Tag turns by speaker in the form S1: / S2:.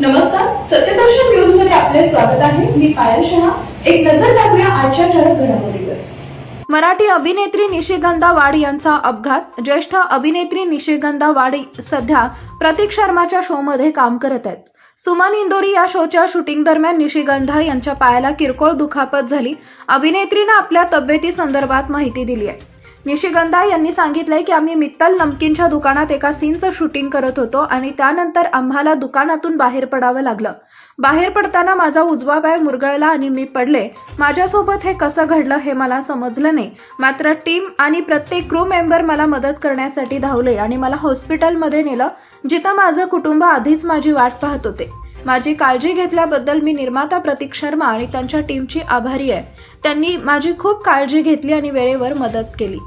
S1: नमस्कार सत्यदर्शन न्यूजमध्ये आपले स्वागत आहे. मी पायल शहा. एक नजर टाकूया आजच्या ठळक घडामोडीवर.
S2: मराठी अभिनेत्री निशिगंधा वाड यांचा अपघात. ज्येष्ठ अभिनेत्री निशिगंधा वाड सध्या प्रतीक शर्माच्या शोमध्ये काम करत आहेत. सुमन इंदोरी या शोच्या शूटिंग दरम्यान निशिगंधा यांच्या पायाला किरकोळ दुखापत झाली. अभिनेत्रीनं आपल्या तब्येती संदर्भात माहिती दिली आहे. निशिगंधा यांनी सांगितलंय की आम्ही मित्तल नमकीनच्या दुकानात एका सीनचं शूटिंग करत होतो आणि त्यानंतर आम्हाला दुकानातून बाहेर पडावं लागलं. बाहेर पडताना माझा उजवा पाय मुरगळला आणि मी पडले. माझ्यासोबत हे कसं घडलं हे मला समजलं नाही. मात्र टीम आणि प्रत्येक क्रू मेंबर मला मदत करण्यासाठी धावले आणि मला हॉस्पिटलमध्ये नेलं जिथं माझं कुटुंब आधीच माझी वाट पाहत होते. माझी काळजी घेतल्याबद्दल मी निर्माता प्रतीक शर्मा आणि त्यांच्या टीमची आभारी आहे. त्यांनी माझी खूप काळजी घेतली आणि वेळेवर मदत केली.